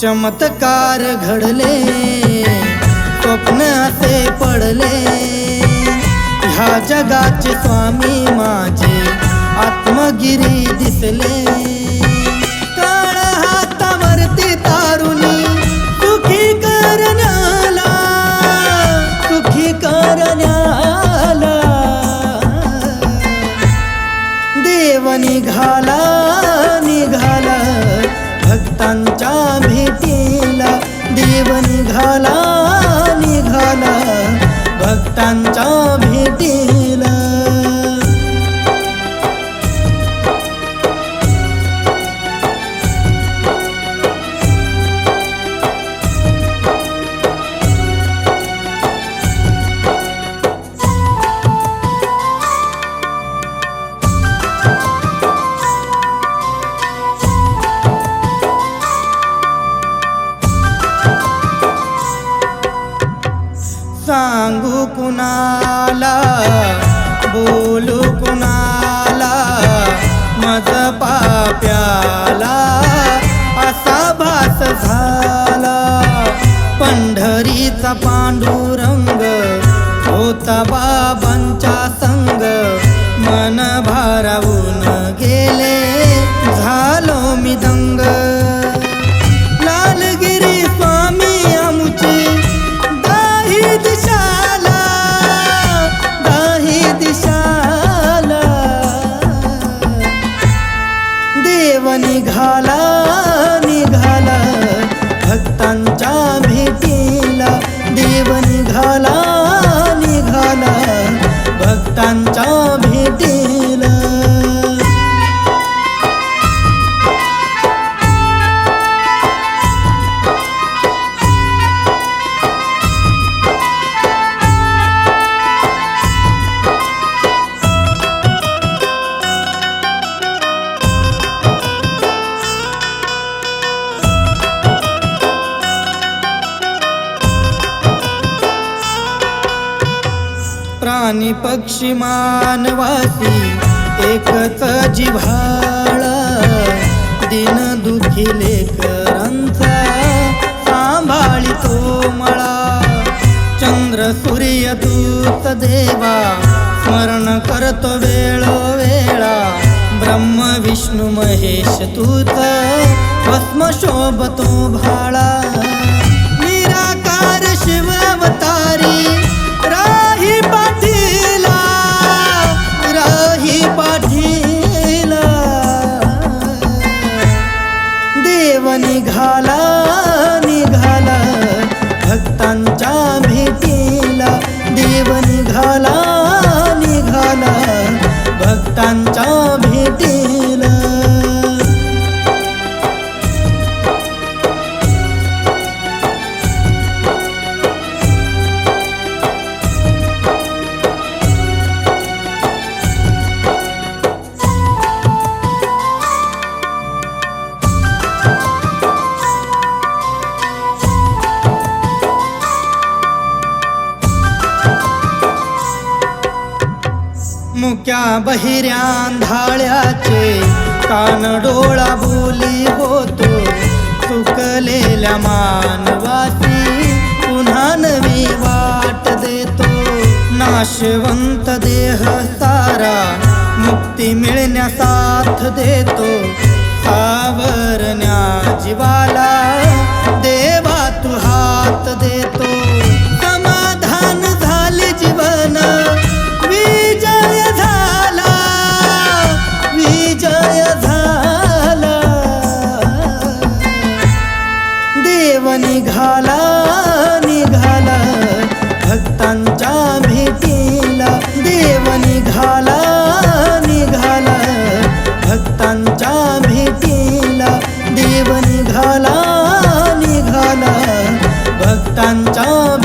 चमत्कार घडले स्वप्न असे पडले. ह्या जगाचे स्वामी माझे आत्मगिरी दिसले. भेटीला देव निघाला निघाला. भक्तांच्या भेटीला सांगू कुणाला? बोलू कुणाला? मज पाप्याला असा भास झाला. पंढरीचा पांडुरंग होता बाबांच्या निघाला निघाला. भक्तांच्या भेटीला देव निघाला. निघाला प्राणी पक्षी मानवासी एकच जिव्हाळा. दिन दुखी लेकरांचा सांभाळितो मळा. चंद्र सूर्य दूत देवा स्मरण करतो वेळोवेळा. ब्रह्म विष्णू महेश तूत भस्म शोभतो भाळा. देव निघाला निघाला. भक्तांच्या भेटीला देव निघाला निघाला. भक्तां मुक्या बहिऱ्या धाळ्याचे कान डोळा बोली होतो. चुकलेल्या मानवासी पुन्हा नवी वाट देतो. नाशवंत देह सारा मुक्ती मिळण्या साथ देतो. सावरण्या जीवाला देवा तू हात देतो. निघाला निघाला. भक्तांच्या भेटीला देव निघाला निघाला. भक्तांच्या भेटीला देव निघाला निघाला. भक्तांच्या